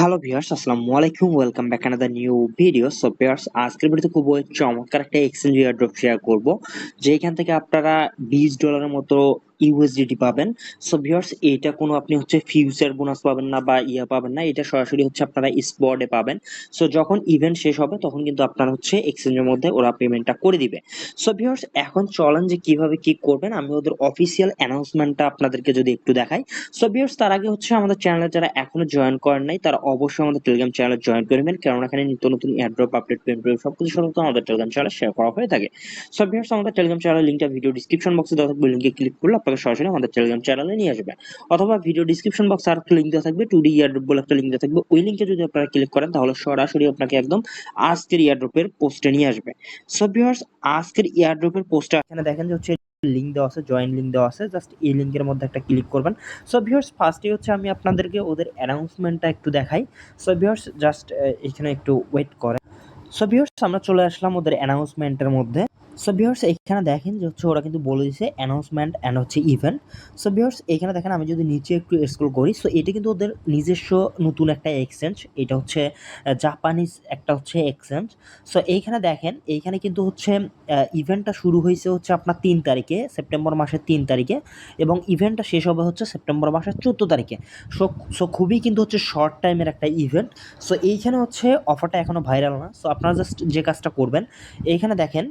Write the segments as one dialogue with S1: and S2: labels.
S1: Hello viewers আসসালামু আলাইকুম। Welcome back another new video so viewers আজকের ভিডিওতে খুব চমৎকার একটা এক্সচেঞ্জ এয়ারড্রপ শেয়ার করব যেখান থেকে আপনারা বিশ ডলারের মতো ইউএসডিটি পাবেন। সো ভিউয়ার্স এটা কোনো আপনি হচ্ছে ফিউচার বোনাস পাবেন না বা ইয়া পাবেন না, এটা সরাসরি হচ্ছে আপনারা স্পটে পাবেন। সো যখন ইভেন্ট শেষ হবে, তখন কিন্তু আপনার হচ্ছে এক্সচেঞ্জের মধ্যে ওরা পেমেন্টটা করে দিবে। সো ভিউয়ার্স এখন চলেন যে কীভাবে কি করবেন, আমি ওদের অফিসিয়াল অ্যানাউন্সমেন্টটা আপনাদেরকে যদি একটু দেখাই। সো ভিউয়ার্স তার আগে হচ্ছে আমাদের চ্যানেলে যারা এখনও জয়েন করেন নাই, তারা অবশ্যই আমাদের টেলিগ্রাম চ্যানেলে জয়েন করবেন কারণ এখানে নিত্য নতুন এয়ারড্রপ আপডেট পেমেন্ট সবকিছু সতত আমাদের টেলিগ্রাম চ্যানেলে শেয়ার করা হয়ে থাকে। সো ভিউয়ার্স আমাদের টেলিগ্রাম চ্যানেলের লিঙ্কটা ভিডিও ডিসক্রিপশন বক্সে দেওয়া থাকবে। লিঙ্কে ক্লিক করলে আপনাকে সরাসরি আমাদের টেলিগ্রাম চ্যানেলে নিয়ে আসবে। অথবা ভিডিও ডিসক্রিপশন বক্সে আর একটা লিঙ্ক দেওয়া থাকবে। টু ডি ইয়ারড্রপ বলে একটা লিঙ্ক দেওয়া থাকবে। ওই লিঙ্কে যদি আপনারা ক্লিক করেন, তাহলে সরাসরি আপনাকে একদম আজকের ইয়ারড্রপের পোস্টে নিয়ে আসবে। সো ভিউয়ার্স আজকের ইয়ারড্রপের পোস্টটা এখানে দেখেন যে হচ্ছে লিঙ্ক দেওয়া আছে জয়েন লিঙ্ক দেওয়া আছে জাস্ট এই লিঙ্কের মধ্যে একটা ক্লিক করবেন। সো ভিউয়ার্স ফার্স্টে হচ্ছে আমি আপনাদেরকে ওদের অ্যানাউন্সমেন্টটা একটু দেখাই। সো ভিউয়ার্স জাস্ট এখানে একটু ওয়েট করেন। সো ভিউয়ার্স আমরা চলে আসলাম ওদের অ্যানাউন্সমেন্টের মধ্যে। সো ভিউয়ার্স এখানে দেখেন যে হচ্ছে ওরা কিন্তু বলে দিছে অ্যানাউন্সমেন্ট অ্যান্ড হচ্ছে ইভেন্ট সো ভিউয়ার্স এখানে দেখেন আমি যদি নিচে একটু স্ক্রল করি সো এটা কিন্তু ওদের নিজস্ব নতুন একটা এক্সচেঞ্জ এটা হচ্ছে জাপানিজ একটা হচ্ছে এক্সচেঞ্জ সো এইখানে দেখেন, এইখানে কিন্তু হচ্ছে ইভেন্টটা শুরু হয়েছে হচ্ছে আপনার তিন তারিখে সেপ্টেম্বর মাসের তিন তারিখে এবং ইভেন্টটা শেষ হবে হচ্ছে সেপ্টেম্বর মাসের চোদ্দ তারিখে। সো সো খুবই কিন্তু হচ্ছে শর্ট টাইমের একটা ইভেন্ট সো এইখানে হচ্ছে অফারটা এখনও ভাইরাল না। সো আপনারা জাস্ট যে কাজটা করবেন, এইখানে দেখেন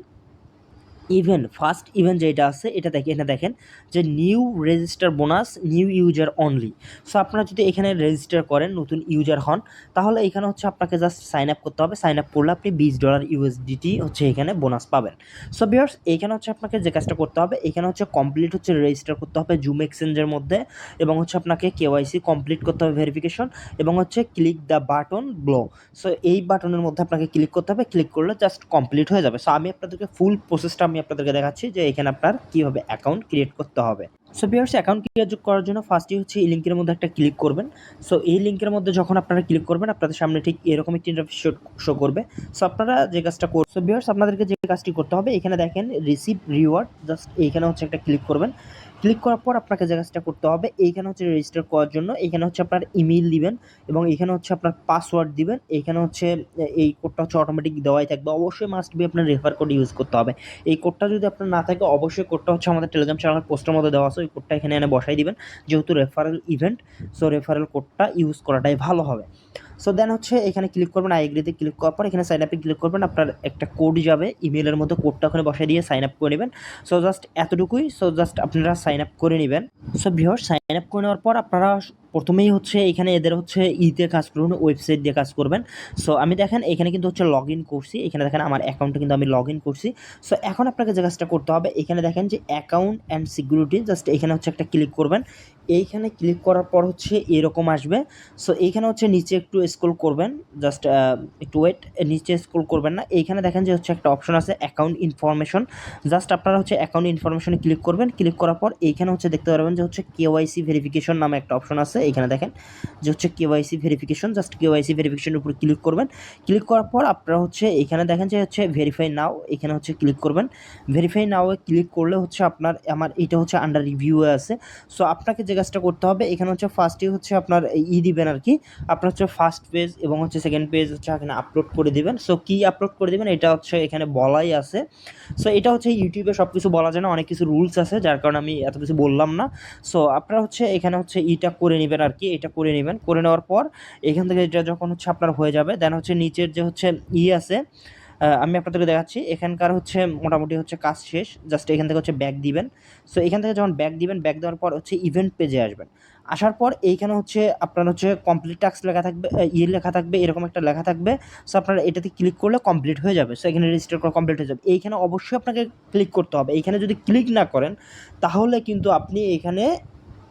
S1: ইভেন্ট ফার্স্ট ইভেন্ট যেটা আছে, এটা দেখে, এখানে দেখেন যে new register bonus, new user only. So আপনারা যদি এখানে রেজিস্টার করেন, নতুন ইউজার হন, তাহলে এখানে হচ্ছে আপনাকে জাস্ট সাইন আপ করতে হবে। সাইন আপ করলে আপনি বিশ ডলার ইউএসডিটি হচ্ছে এখানে বোনাস পাবেন। সো বিয়ার্স এখানে হচ্ছে আপনাকে যে কাজটা করতে হবে, এখানে হচ্ছে কমপ্লিট হচ্ছে রেজিস্টার করতে হবে জুম এক্সচেঞ্জের মধ্যে এবং হচ্ছে আপনাকে কেওয়াইসি কমপ্লিট করতে হবে ভেরিফিকেশন এবং হচ্ছে click the button below so এই বাটনের মধ্যে আপনাকে ক্লিক করতে হবে। ক্লিক করলে জাস্ট কমপ্লিট হয়ে যাবে। সো আমি আপনাদেরকে ফুল প্রসেসটা আমি আপনাদেরকে দেখাচ্ছি যে এখানে আপনার কীভাবে অ্যাকাউন্ট ক্রিয়েট করতে হবে। সো ভিউয়ার্স অ্যাকাউন্ট ক্রিয়েট করার জন্য ফার্স্টই হচ্ছে এই লিঙ্কের মধ্যে একটা ক্লিক করবেন। সো এই লিঙ্কের মধ্যে যখন আপনারা ক্লিক করবেন, আপনাদের সামনে ঠিক এরকম একটি ইন্টারফেস শো করবে। সো আপনারা যে কাজটা করবেন সো ভিউয়ার্স আপনাদেরকে যে কাজটি করতে হবে, এখানে দেখেন রিসিভ রিওয়ার্ড জাস্ট এইখানে হচ্ছে একটা ক্লিক করবেন। ক্লিক করার পর আপনাকে যে কাজটা করতে হবে, এইখানে হচ্ছে রেজিস্টার করার জন্য এখানে হচ্ছে আপনার ইমেইল দিবেন এবং এখানে হচ্ছে আপনার পাসওয়ার্ড দিবেন এখানে হচ্ছে, এই কোডটা হচ্ছে অটোমেটিক দেওয়াই থাকবে। অবশ্যই মাস্ট বি আপনার রেফার কোড ইউজ করতে হবে। এই কোডটা যদি আপনার না থাকে, অবশ্যই কোডটা হচ্ছে আমাদের টেলিগ্রাম চ্যানেলের পোস্টের মধ্যে দেওয়া আছে, ওই কোডটা এখানে এনে বসাই দিবেন। যেহেতু রেফারেল ইভেন্ট সো রেফারেল কোডটা ইউজ করাটাই ভালো হবে। সো দেন হচ্ছে এখানে ক্লিক করবেন আই এগ্রিতে ক্লিক করার পর এখানে সাইন আপে ক্লিক করবেন, আপনার একটা কোড যাবে ইমেলের মধ্যে কোডটা ওখানে বসাই দিয়ে সাইন আপ করে নেবেন। সো জাস্ট এতটুকুই সো জাস্ট আপনারা সাইন আপ করে নেবেন। সো ভিওর সাইন আপ করে নেওয়ার পর আপনারা প্রথমেই হচ্ছে এখানে এদের হচ্ছে ইতে কাজ করবেন ওয়েবসাইট দিয়ে কাজ করবেন। সো আমি দেখেন, এখানে কিন্তু হচ্ছে লগ ইন করছি। এখানে দেখেন, আমার অ্যাকাউন্টে কিন্তু আমি লগ ইন করছি। সো এখন আপনাকে যে কাজটা করতে হবে, এখানে দেখেন যে অ্যাকাউন্ট অ্যান্ড সিকিউরিটি জাস্ট এখানে হচ্ছে একটা ক্লিক করবেন। এইখানে ক্লিক করার পর হচ্ছে এরকম আসবে। সো এইখানে হচ্ছে নিচে একটু স্ক্রল করবেন। জাস্ট একটু ওয়েট নিচে স্ক্রল করবেন না। এইখানে দেখেন যে হচ্ছে একটা অপশন আছে অ্যাকাউন্ট ইনফরমেশন জাস্ট আপনারা হচ্ছে অ্যাকাউন্ট ইনফরমেশনে ক্লিক করবেন। ক্লিক করার পর এইখানে হচ্ছে দেখতে পারবেন যে হচ্ছে কেওয়াইসি ভেরিফিকেশন নামে একটা অপশন আছে। এইখানে দেখেন যে হচ্ছে কেওয়াইসি ভেরিফিকেশন জাস্ট কেওয়াইসি ভেরিফিকেশনের উপর ক্লিক করবেন। ক্লিক করার পর আপনারা হচ্ছে এখানে দেখেন যে হচ্ছে ভেরিফাই নাও এখানে হচ্ছে ক্লিক করবেন। ভেরিফাই নাও ক্লিক করলে হচ্ছে আপনার, আমার এটা হচ্ছে আন্ডার রিভিউ আছে। সো আপনাকে যে কাজটা করতে হবে, এখানে হচ্ছে ফার্স্টই হচ্ছে আপনার ই দিবেন আর কি। আপনার হচ্ছে ফার্স্ট পেজ এবং হচ্ছে সেকেন্ড পেজ হচ্ছে এখানে আপলোড করে দিবেন। সো কী আপলোড করে দিবেন, এটা হচ্ছে এখানে বলাই আছে। সো এটা হচ্ছে ইউটিউবে সব কিছু বলা যায় না, অনেক কিছু রুলস আছে, যার কারণে আমি এত কিছু বললাম না। সো আপনারা হচ্ছে এখানে হচ্ছে ইটা করে নেবেন। আর কি, এটা করে নেবেন। করে নেওয়ার পর এখান থেকে এটা যখন হচ্ছে আপনার হয়ে যাবে দেন হচ্ছে নিচের যে হচ্ছে ই আছে আমি আপনাদেরকে দেখাচ্ছি, এখানকার হচ্ছে মোটামুটি হচ্ছে কাজ শেষ জাস্ট এখান থেকে হচ্ছে ব্যাগ দিবেন। সো এখান থেকে যখন ব্যাগ দিবেন ব্যাগ দেওয়ার পর হচ্ছে ইভেন্ট পেজে আসবেন। আসার পর এইখানে হচ্ছে আপনার হচ্ছে কমপ্লিট টাস্ক লেখা থাকবে ইয়ে লেখা থাকবে, এরকম একটা লেখা থাকবে। সো আপনারা এটাতে ক্লিক করলে কমপ্লিট হয়ে যাবে। সো এখানে রেজিস্টার করা কমপ্লিট হয়ে যাবে। এইখানে অবশ্যই আপনাকে ক্লিক করতে হবে। এইখানে যদি ক্লিক না করেন, তাহলে কিন্তু আপনি এখানে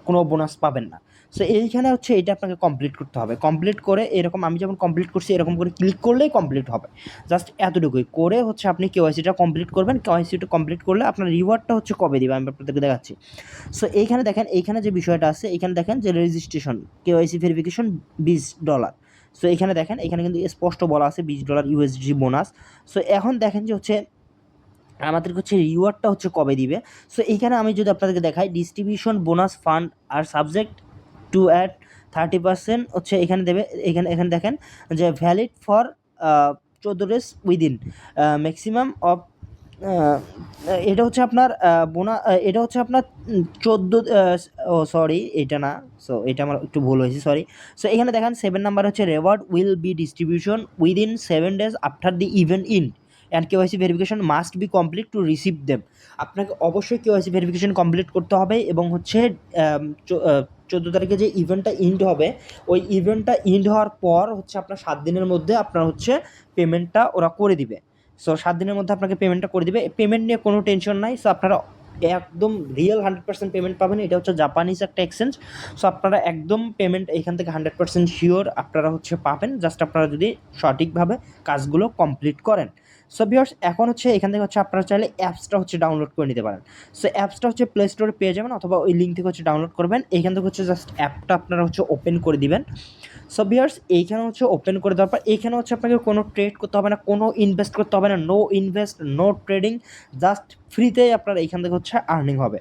S1: কোনো বোনাস পাবেন না। সো এইখানে হচ্ছে এটা আপনাকে কমপ্লিট করতে হবে। কমপ্লিট করে এরকম আমি যেমন কমপ্লিট করছি, এরকম করে ক্লিক করলেই কমপ্লিট হবে। জাস্ট এতটুকুই। করে হচ্ছে আপনি কেওয়াইসিটা কমপ্লিট করবেন। কেওয়াইসিটা কমপ্লিট করলে আপনার রিওয়ার্ডটা হচ্ছে কবে দিবে? আমি আপনাদেরকে দেখাচ্ছি। সো এইখানে দেখেন, এইখানে যে বিষয়টা আছে এখানে দেখেন যে রেজিস্ট্রেশন কেওয়াইসি ভেরিফিকেশন বিশ ডলার সো এখানে দেখেন এখানে কিন্তু স্পষ্ট বলা আছে বিশ ডলার ইউএসডি বোনাস সো এখন দেখেন যে হচ্ছে আমাদের হচ্ছে রিওয়ার্ডটা হচ্ছে কবে দিবে? সো এইখানে আমি যদি আপনাদেরকে দেখাই distribution bonus fund R subject to add
S2: thirty percent হচ্ছে এখানে দেবে, এখানে এখানে দেখেন যে ভ্যালিড ফর চোদ্দ ডেজ উইদিন ম্যাক্সিমাম অফ এটা হচ্ছে আপনার বোনা এটা হচ্ছে আপনার চোদ্দ ও সরি এটা না সো এটা আমার একটু ভুল হয়েছে সরি সো এখানে দেখেন সেভেন নাম্বার হচ্ছে reward will be distribution within seven days after the event in and KYC verification must be complete to receive them আপনাকে অবশ্যই কেওয়াইসি ভেরিফিকেশন কমপ্লিট করতে হবে এবং হচ্ছে চোদ্দ তারিখে যে ইভেন্টটা ইন্ড হবে, ওই ইভেন্টটা ইন্ড হওয়ার পর হচ্ছে আপনার সাত দিনের মধ্যে আপনার হচ্ছে পেমেন্টটা ওরা করে দিবে। সো সাত দিনের মধ্যে আপনাকে পেমেন্টটা করে দিবে। পেমেন্ট নিয়ে কোনো টেনশন নাই। সো আপনারা একদম রিয়েল হান্ড্রেড পার্সেন্ট পেমেন্ট পাবেন। এটা হচ্ছে জাপানিজ একটা এক্সচেঞ্জ সো আপনারা একদম পেমেন্ট এখান থেকে হান্ড্রেড পার্সেন্ট শিওর আপনারা হচ্ছে পাবেন। জাস্ট আপনারা যদি সঠিকভাবে কাজগুলো কমপ্লিট করেন। সো বিয়ার্স এখন হচ্ছে এখান থেকে হচ্ছে আপনারা চাইলে অ্যাপসটা হচ্ছে ডাউনলোড করে নিতে পারেন। সো অ্যাপসটা হচ্ছে প্লে স্টোরে পেয়ে যাবেন অথবা ওই লিঙ্ক থেকে হচ্ছে ডাউনলোড করবেন। এইখান থেকে হচ্ছে জাস্ট অ্যাপটা আপনারা হচ্ছে ওপেন করে দিবেন। সো বিয়ার্স এইখানে হচ্ছে ওপেন করে দেওয়ার পর, এইখানে হচ্ছে আপনাকে কোনো ট্রেড করতে হবে না, কোনো ইনভেস্ট করতে হবে না no invest no trading just ফ্রিতেই আপনার এইখান থেকে হচ্ছে আর্নিং হবে।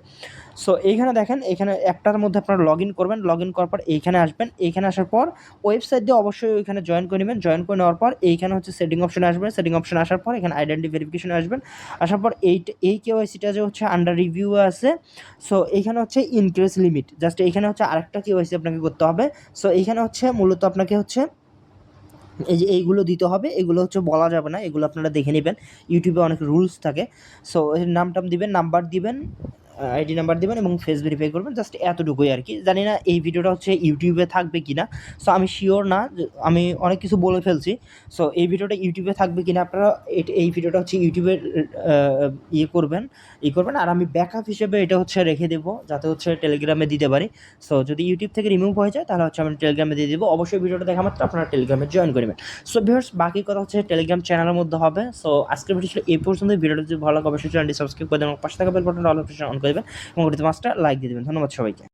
S2: সো এইখানে দেখেন, এখানে অ্যাপটার মধ্যে আপনারা লগ ইন করবেন লগ ইন করার পর এইখানে আসবেন, এইখানে আসার পর ওয়েবসাইট দিয়ে অবশ্যই ওইখানে জয়েন করে নেবেন জয়েন করে নেওয়ার পর এইখানে হচ্ছে সেটিং অপশনে আসবেন সেটিং অপশন আসার পর এখানে আইডেন্টি ভেরিফিকেশনে আসবেন আসার পর এই এই কেওয়াইসিটা যে হচ্ছে আন্ডার রিভিউ আছে সো এইখানে হচ্ছে ইনক্রিজ লিমিট জাস্ট এইখানে হচ্ছে আরেকটা কেওয়াইসি আপনাকে করতে হবে সো এইখানে হচ্ছে মূলত আপনাকে হচ্ছে এই যে এইগুলো দিতে হবে, এগুলো হচ্ছে বলা যাবে না, এগুলো আপনারা দেখে নেবেন ইউটিউবে অনেক রুলস থাকে সো নাম টাম দিবেন নাম্বার দিবেন আইডি নাম্বার দিবেন এবং ফেস ভেরিফাই করবেন জাস্ট এতটুকুই আর কি। জানি না এই ভিডিওটা হচ্ছে ইউটিউবে থাকবে কি না সো আমি শিওর না আমি অনেক কিছু বলে ফেলছি। সো এই ভিডিওটা ইউটিউবে থাকবে কি না আপনারা এই ভিডিওটা হচ্ছে ইউটিউবে ইয়ে করবেন, ই করবেন। আর আমি ব্যাকআপ হিসেবে এটা হচ্ছে রেখে দেবো, যাতে হচ্ছে টেলিগ্রামে দিতে পারি। সো যদি ইউটিউব থেকে রিমুভ হয়ে যায়, তাহলে হচ্ছে আমি টেলিগ্রামে দিয়ে দেবো। অবশ্যই ভিডিওটা দেখা মাত্র, আপনারা টেলিগ্রামে জয়েন করবেন সো ভিউয়ার্স বাকি কথা হচ্ছে টেলিগ্রাম চ্যানেলের মধ্যে হবে। সো আজকের ভিডিও ছিল এই পর্যন্ত ভিডিওটা যদি ভালো লাগে, অবশ্যই চ্যানেলটি সাবস্ক্রাইব করে দেবেন পাশে থাকা বেল বাটন অল অন করে দেবেন এবং ওটিতে মাছটা লাইক দিয়ে দেবেন। ধন্যবাদ সবাইকে।